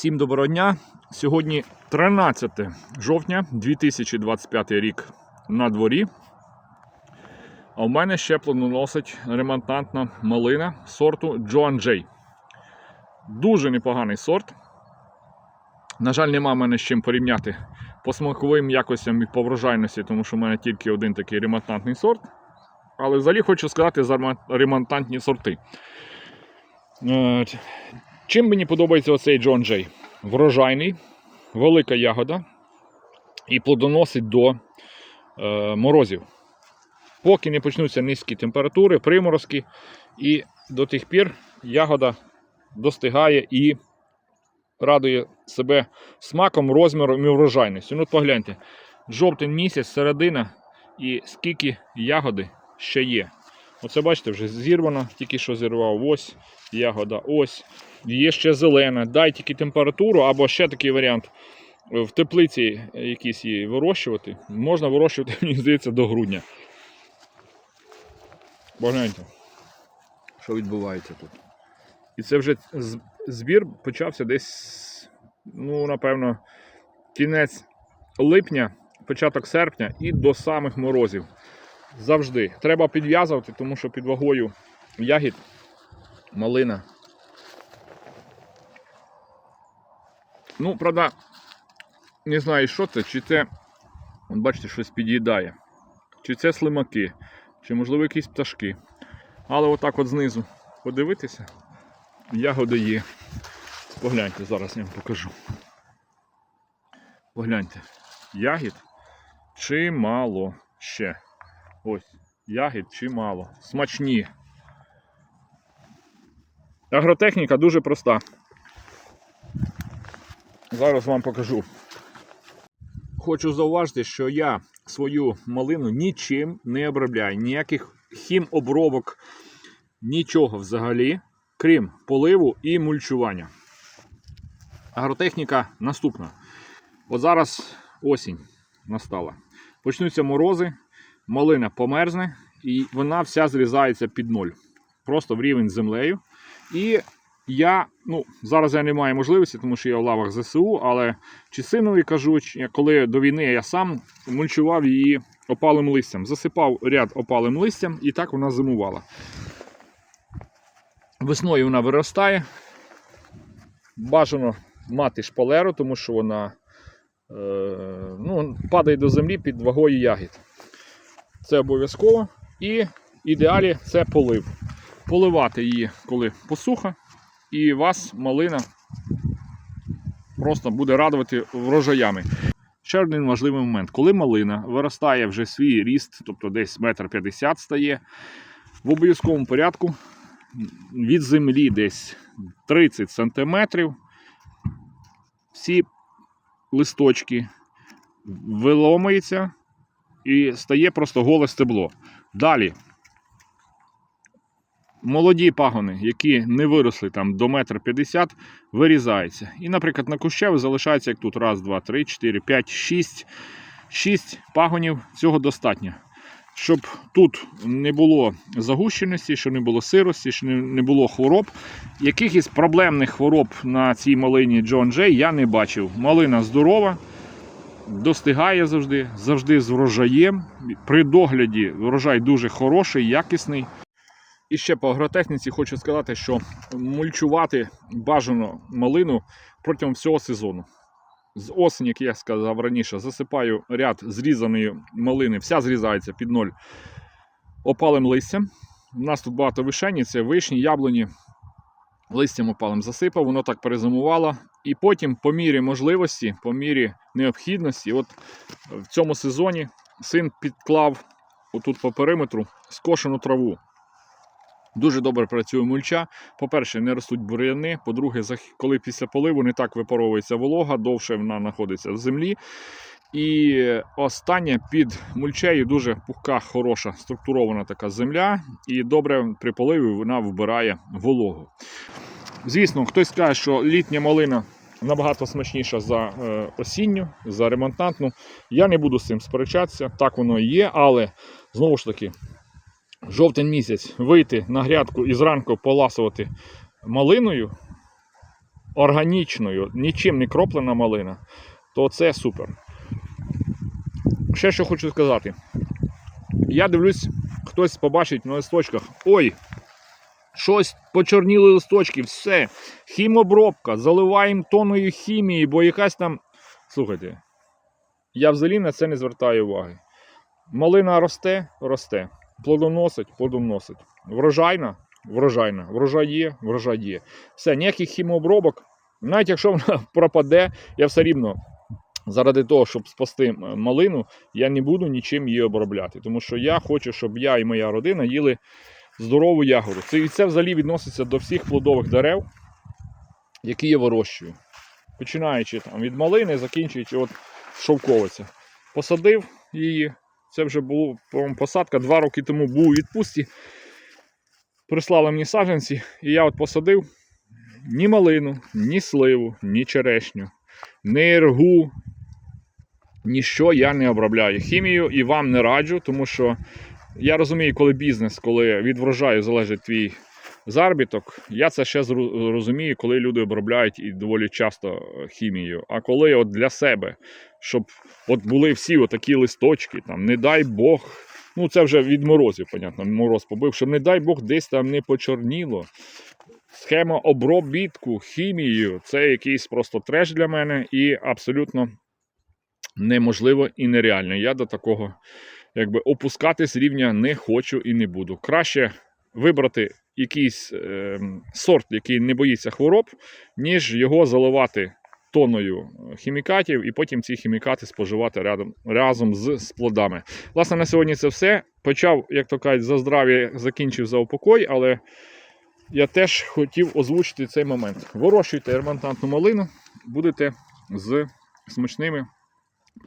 Всім доброго дня. Сьогодні 13 жовтня 2025 рік на дворі. А в мене ще плодоносить ремонтантна малина сорту Joan J. Дуже непоганий сорт. На жаль, нема мене з чим порівняти по смаковим якостям і по врожайності, тому що в мене тільки один такий ремонтантний сорт. Але взагалі хочу сказати за ремонтантні сорти. Чим мені подобається оцей Джон Джей? Врожайний, велика ягода і плодоносить до е, морозів. Поки не почнуться низькі температури, приморозки, і до тих пір ягода достигає і радує себе смаком, розміром і врожайністю. Ну, погляньте, жовтень місяць, середина, і скільки ягоди ще є. Оце бачите, вже зірвано, тільки що зірвав. Ось ягода, ось. Є ще зелена. Дай тільки температуру, або ще такий варіант. В теплиці якісь її вирощувати. Можна вирощувати, мені здається, до грудня. Погляньте, що відбувається тут. І це вже збір почався десь, ну, напевно, кінець липня, початок серпня і до самих морозів. Завжди. Треба підв'язувати, тому що під вагою ягід малина. Ну, правда, не знаю, що це, чи це, от бачите, щось під'їдає. Чи це слимаки, чи, можливо, якісь пташки. Але отак от знизу подивитися, ягоди є. Погляньте, зараз я вам покажу. Погляньте, ягід чимало ще. Ось, ягід чимало. Смачні. Агротехніка дуже проста. Зараз вам покажу. Хочу зауважити, що я свою малину нічим не обробляю, ніяких хімобробок, нічого взагалі, крім поливу і мульчування. Агротехніка наступна. От зараз осінь настала. Почнуться морози, малина померзне і вона вся зрізається під ноль. Просто в рівень з землею. І я, ну, зараз я не маю можливості, тому що я в лавах ЗСУ, але чи синові кажу, коли до війни я сам мульчував її опалим листям. Засипав ряд опалим листям і так вона зимувала. Весною вона виростає. Бажано мати шпалеру, тому що вона е, ну, падає до землі під вагою ягід. Це обов'язково. І ідеалі це полив. Поливати її, коли посуха, і вас малина просто буде радувати врожаями. Ще один важливий момент. Коли малина виростає вже свій ріст, тобто десь метр п'ятдесят стає, в обов'язковому порядку від землі десь 30 сантиметрів всі листочки виломуються і стає просто голе стебло. Далі молоді пагони, які не виросли там до метр п'ятдесят, вирізаються. І, наприклад, на кущеві залишається як тут раз, два, три, чотири, п'ять, шість. Шість пагонів цього достатньо. Щоб тут не було загущеності, щоб не було сирості, щоб не- було хвороб. Якихось проблемних хвороб на цій малині Джон Джей я не бачив. Малина здорова, достигає завжди, завжди з врожаєм. При догляді врожай дуже хороший, якісний. І ще по агротехніці хочу сказати, що мульчувати бажано малину протягом всього сезону. З осені, як я сказав раніше, засипаю ряд зрізаної малини, вся зрізається під ноль опалим листям. У нас тут багато вишені, це вишні, яблуні. Листям опалим засипав, воно так перезимувало. І потім, по мірі можливості, по мірі необхідності, от в цьому сезоні син підклав отут по периметру скошену траву. Дуже добре працює мульча. По-перше, не ростуть бур'яни. По-друге, коли після поливу не так випаровується волога, довше вона знаходиться в землі. І останнє під мульчею дуже пухка, хороша, структурована така земля, і добре при поливі вона вбирає вологу. Звісно, хтось скаже, що літня малина набагато смачніша за е, осінню, за ремонтантну. Я не буду з цим сперечатися, так воно і є, але знову ж таки, жовтень місяць вийти на грядку і зранку поласувати малиною органічною, нічим не кроплена малина, то це супер. Ще що хочу сказати. Я дивлюсь, хтось побачить на листочках. Ой, щось почорніли листочки, все. Хімобробка, заливаємо тонною хімії, бо якась там. Слухайте, я взагалі на це не звертаю уваги. Малина росте, росте. Плодоносить, плодоносить. Врожайна, врожайна. Врожай є, врожай є. Все, ніяких хімообробок. Навіть якщо вона пропаде, я все рівно заради того, щоб спасти малину, я не буду нічим її обробляти. Тому що я хочу, щоб я і моя родина їли здорову ягоду. Це, і це взагалі відноситься до всіх плодових дерев, які я вирощую. Починаючи там, від малини, закінчуючи от шовковиця. Посадив її. Це вже по-моєму, посадка два роки тому був у відпустці. Прислали мені саджанці, і я от посадив ні малину, ні сливу, ні черешню, ні іргу. Ніщо я не обробляю хімію і вам не раджу, тому що я розумію, коли бізнес, коли від врожаю залежить твій заробіток, я це ще розумію, коли люди обробляють і доволі часто е, хімією. А коли от для себе, щоб от були всі отакі листочки, там, не дай Бог, ну це вже від морозів, понятно, мороз побив, щоб не дай Бог десь там не почорніло. Схема обробітку хімією це якийсь просто треш для мене і абсолютно неможливо і нереально. Я до такого якби опускатись рівня не хочу і не буду. Краще вибрати якийсь е, сорт, який не боїться хвороб, ніж його заливати тонною хімікатів і потім ці хімікати споживати рядом, разом з, з плодами. Власне, на сьогодні це все. Почав, як то кажуть, за здрав'я, закінчив за упокой, але я теж хотів озвучити цей момент. Вирощуйте ермантантну малину, будете з смачними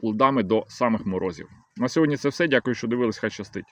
плодами до самих морозів. На сьогодні це все. Дякую, що дивились. Хай щастить.